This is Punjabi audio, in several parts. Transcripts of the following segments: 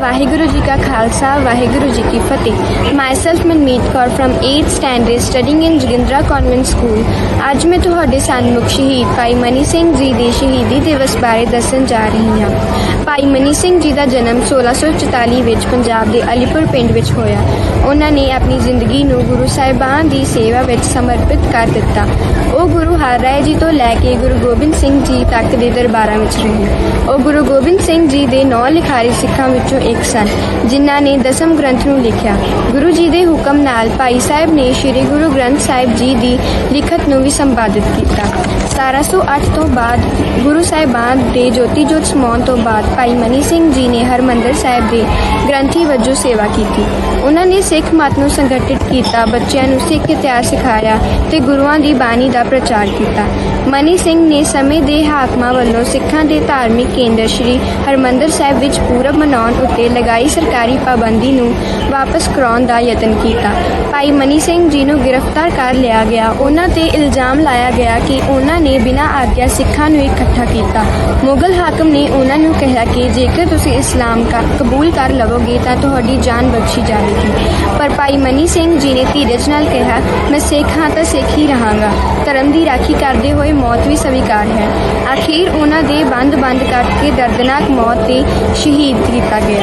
ਵਾਹਿਗੁਰੂ ਜੀ ਕਾ ਖਾਲਸਾ, ਵਾਹਿਗੁਰੂ ਜੀ ਕੀ ਫਤਿਹ। Myself Manmeet Kaur from 8th standard studying in Jogindra convent school ਅੱਜ ਮੈਂ ਤੁਹਾਡੇ ਸਨਮੁਖ ਸ਼ਹੀਦ ਭਾਈ ਮਨੀ ਸਿੰਘ ਜੀ ਦੇ ਸ਼ਹੀਦੀ ਦਿਵਸ ਬਾਰੇ ਦੱਸਣ ਜਾ ਰਹੀ ਹਾਂ। ਭਾਈ ਮਨੀ ਸਿੰਘ ਜੀ ਦਾ ਜਨਮ 1644 ਵਿੱਚ ਪੰਜਾਬ ਦੇ ਅਲੀਪੁਰ ਪਿੰਡ ਵਿੱਚ ਹੋਇਆ। ਉਹਨਾਂ ਨੇ ਆਪਣੀ ਜ਼ਿੰਦਗੀ ਨੂੰ ਗੁਰੂ ਸਾਹਿਬਾਨ ਦੀ ਸੇਵਾ ਵਿੱਚ ਸਮਰਪਿਤ ਕਰ ਦਿੱਤਾ। ਉਹ ਗੁਰੂ ਹਰਿਰਾਏ ਜੀ ਤੋਂ ਲੈ ਕੇ ਗੁਰੂ ਗੋਬਿੰਦ ਸਿੰਘ ਜੀ ਤੱਕ ਦੇ ਦਰਬਾਰਾਂ ਵਿੱਚ ਰਹੇ। ਉਹ ਗੁਰੂ ਗੋਬਿੰਦ ਸਿੰਘ ਜੀ ਦੇ ਨੌ ਲਿਖਾਰੀ ਸਿੱਖਾਂ ਵਿੱਚੋਂ ਇੱਕ ਸਨ, ਜਿਨ੍ਹਾਂ ਨੇ ਦਸਮ ਗ੍ਰੰਥ ਨੂੰ ਲਿਖਿਆ। ਗੁਰੂ ਜੀ ਦੇ ਹੁਕਮ ਨਾਲ ਭਾਈ ਸਾਹਿਬ ਨੇ ਸ੍ਰੀ ਗੁਰੂ ਗ੍ਰੰਥ ਸਾਹਿਬ ਜੀ ਦੀ ਲਿਖਤ ਨੂੰ ਵੀ ਸੰਪਾਦਿਤ ਕੀਤਾ। 1708 ਤੋਂ ਬਾਅਦ ਗੁਰੂ ਸਾਹਿਬਾਨ ਦੇ ਜੋਤੀ ਜੋਤ ਸਮਾਉਣ ਤੋਂ ਬਾਅਦ ਭਾਈ ਮਨੀ ਸਿੰਘ ਜੀ ਨੇ ਹਰਮੰਦਰ ਸਾਹਿਬ ਦੇ ਗ੍ਰੰਥੀ ਵਜੋਂ ਸੇਵਾ ਕੀਤੀ। ਉਹਨਾਂ ਨੇ ਸਿੱਖ ਮਤ ਨੂੰ ਸੰਗਠਿਤ ਕੀਤਾ, ਬੱਚਿਆਂ ਨੂੰ ਸਿੱਖ ਇਤਿਹਾਸ ਸਿਖਾਇਆ ਤੇ ਗੁਰੂਆਂ ਦੀ ਬਾਣੀ ਦਾ ਪ੍ਰਚਾਰ ਕੀਤਾ। ਮਨੀ ਸਿੰਘ ਨੇ ਸਮੇਂ ਦੇ ਹਾਕਮਾਂ ਵੱਲੋਂ ਸਿੱਖਾਂ ਦੇ ਧਾਰਮਿਕ ਕੇਂਦਰ ਸ੍ਰੀ ਹਰਮੰਦਰ ਸਾਹਿਬ ਵਿੱਚ ਪੂਰਬ ਮਨਾਉਣ ਉੱਤੇ ਲਗਾਈ ਸਰਕਾਰੀ ਪਾਬੰਦੀ ਨੂੰ ਵਾਪਸ ਕਰਾਉਣ ਦਾ ਯਤਨ ਕੀਤਾ। ਭਾਈ ਮਨੀ ਸਿੰਘ ਜੀ ਨੂੰ ਗ੍ਰਿਫਤਾਰ ਕਰ ਲਿਆ ਗਿਆ। ਉਹਨਾਂ ਤੇ ਇਲਜ਼ਾਮ ਲਾਇਆ ਗਿਆ ਕਿ ਉਹਨਾਂ ਨੇ ਬਿਨਾਂ ਆਗਿਆ ਸਿੱਖਾਂ ਨੂੰ ਇਕੱਠਾ ਕੀਤਾ। ਮੁਗਲ ਹਾਕਮ ਨੇ ਉਹਨਾਂ ਨੂੰ ਕਿਹਾ ਕਿ ਜੇਕਰ ਤੁਸੀਂ ਇਸਲਾਮ ਕਾ ਕਬੂਲ ਕਰ ਲਵੋਗੇ ਤਾਂ ਤੁਹਾਡੀ ਜਾਨ ਬਖਸ਼ੀ ਜਾਵੇਗੀ। ਪਰ ਭਾਈ ਮਨੀ ਸਿੰਘ ਜੀ ਨੇ ਧੀਰਜ ਨਾਲ ਕਿਹਾ, ਮੈਂ ਸਿੱਖ ਹਾਂ ਤਾਂ ਸਿੱਖ ਹੀ ਰਹਾਂਗਾ। ਧਰਮ ਦੀ ਰਾਖੀ ਕਰਦੇ ਹੋਏ ਮੌਤ ਵੀ ਸਵੀਕਾਰ ਹੈ। ਆਖੀਰ ਉਹਨਾਂ ਦੇ ਬੰਦ-ਬੰਦ ਕਰਕੇ ਦਰਦਨਾਕ ਮੌਤ ਤੇ ਸ਼ਹੀਦ ਕੀਤਾ ਗਿਆ।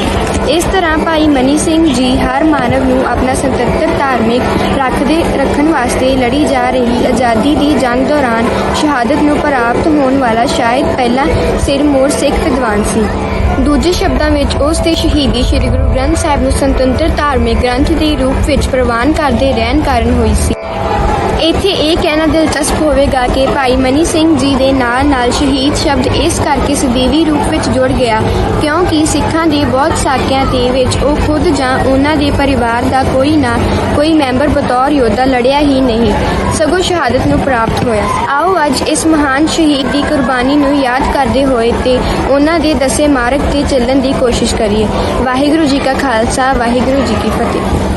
ਇਸ ਤਰ੍ਹਾਂ ਭਾਈ ਮਨੀ ਸਿੰਘ ਜੀ ਹਰ ਮਾਨਵ ਨੂੰ ਆਪਣਾ ਸੁਤੰਤਰ ਧਾਰਮਿਕ ਰੱਖਦੇ ਰੱਖਣ ਵਾਸਤੇ ਲੜੀ ਜਾ ਰਹੀ ਆਜ਼ਾਦੀ ਦੀ ਜੰਗ ਦੌਰਾਨ ਸ਼ਹਾਦਤ ਨੂੰ ਪ੍ਰਾਪਤ ਹੋਣ ਵਾਲਾ ਸ਼ਾਇਦ ਪਹਿਲਾ ਸਿਰਮੌਰ ਸਿੱਖ ਵਿਦਵਾਨ ਸੀ। ਦੂਜੇ ਸ਼ਬਦਾਂ ਵਿੱਚ ਉਸ ਦੇ ਸ਼ਹੀਦੀ ਸ੍ਰੀ ਗੁਰੂ ਗ੍ਰੰਥ ਸਾਹਿਬ ਨੂੰ ਸੁਤੰਤਰ ਧਾਰਮਿਕ ਗ੍ਰੰਥ ਦੇ ਰੂਪ ਵਿੱਚ ਪ੍ਰਵਾਨ ਕਰਦੇ ਰਹਿਣ ਕਾਰਨ ਹੋਈ ਸੀ। ਇੱਥੇ ਇਹ ਕਹਿਣਾ ਦਿਲਚਸਪ ਹੋਵੇਗਾ ਕਿ ਭਾਈ ਮਨੀ ਸਿੰਘ ਜੀ ਦੇ ਨਾਲ ਨਾਲ ਸ਼ਹੀਦ ਸ਼ਬਦ ਇਸ ਕਰਕੇ ਸਦੀਵੀ ਰੂਪ ਵਿੱਚ ਜੁੜ ਗਿਆ, ਕਿਉਂਕਿ ਸਿੱਖਾਂ ਦੇ ਬਹੁਤ ਸਾਕਿਆਂ ਤੇ ਵਿੱਚ ਉਹ ਖੁਦ ਜਾਂ ਉਹਨਾਂ ਦੇ ਪਰਿਵਾਰ ਦਾ ਕੋਈ ਨਾ ਕੋਈ ਮੈਂਬਰ ਬਤੌਰ ਯੋਧਾ ਲੜਿਆ ਹੀ ਨਹੀਂ, ਸਗੋਂ ਸ਼ਹਾਦਤ ਨੂੰ ਪ੍ਰਾਪਤ ਹੋਇਆ। ਆਓ ਅੱਜ ਇਸ ਮਹਾਨ ਸ਼ਹੀਦ ਦੀ ਕੁਰਬਾਨੀ ਨੂੰ ਯਾਦ ਕਰਦੇ ਹੋਏ ਤੇ ਉਹਨਾਂ ਦੇ ਦੱਸੇ ਮਾਰਗ ਤੇ ਚੱਲਣ ਦੀ ਕੋਸ਼ਿਸ਼ ਕਰੀਏ। ਵਾਹਿਗੁਰੂ ਜੀ ਕਾ ਖਾਲਸਾ, ਵਾਹਿਗੁਰੂ ਜੀ ਕੀ ਫਤਿਹ।